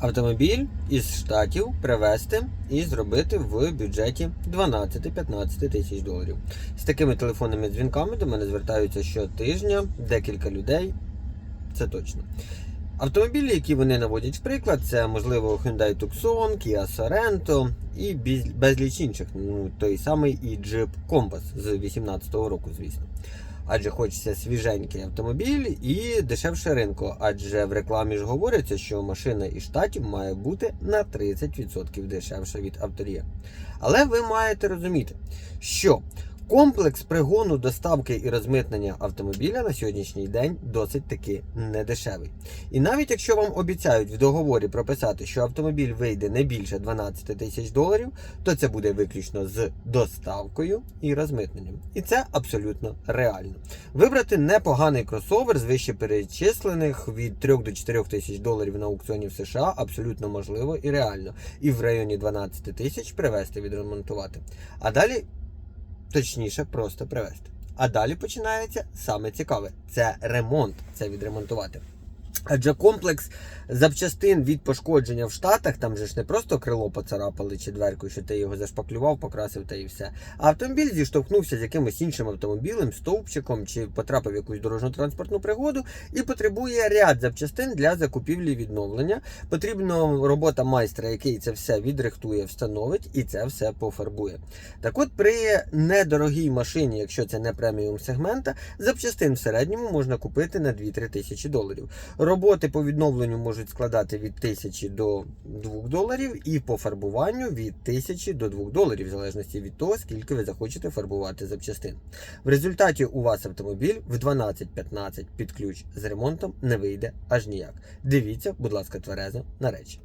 автомобіль із штатів привезти і зробити в бюджеті 12-15 тисяч доларів. З такими телефонними дзвінками до мене звертаються щотижня декілька людей. Це точно. Автомобілі, які вони наводять в приклад, це можливо Hyundai Tucson, Kia Sorento і безліч інших. Ну, той самий і Jeep Compass з 2018 року, звісно. Адже хочеться свіженький автомобіль і дешевше ринку. Адже в рекламі ж говориться, що машина із штатів має бути на 30% дешевша від авторія. Але ви маєте розуміти, що комплекс пригону, доставки і розмитнення автомобіля на сьогоднішній день досить таки недешевий. І навіть якщо вам обіцяють в договорі прописати, що автомобіль вийде не більше 12 тисяч доларів, то це буде виключно з доставкою і розмитненням. І це абсолютно реально. Вибрати непоганий кросовер з вище перечислених від 3 до 4 тисяч доларів на аукціоні в США абсолютно можливо і реально. І в районі 12 тисяч привезти відремонтувати. А далі, точніше, просто привезти. А далі починається саме цікаве: це ремонт, це відремонтувати. Адже комплекс запчастин від пошкодження в Штатах, там же ж не просто крило поцарапали чи дверку, що ти його зашпаклював, покрасив та і все. А автомобіль зіштовхнувся з якимось іншим автомобілем, стовпчиком чи потрапив в якусь дорожньо-транспортну пригоду і потребує ряд запчастин для закупівлі і відновлення. Потрібна робота майстра, який це все відрихтує, встановить і це все пофарбує. Так от, при недорогій машині, якщо це не преміум сегмента, запчастин в середньому можна купити на 2-3 тисячі доларів. Роботи по відновленню можуть складати від 1000 до 2 доларів, і по фарбуванню від 1000 до 2 доларів, в залежності від того, скільки ви захочете фарбувати запчастин. В результаті у вас автомобіль в 12-15 під ключ з ремонтом не вийде аж ніяк. Дивіться, будь ласка, тверезо на речі.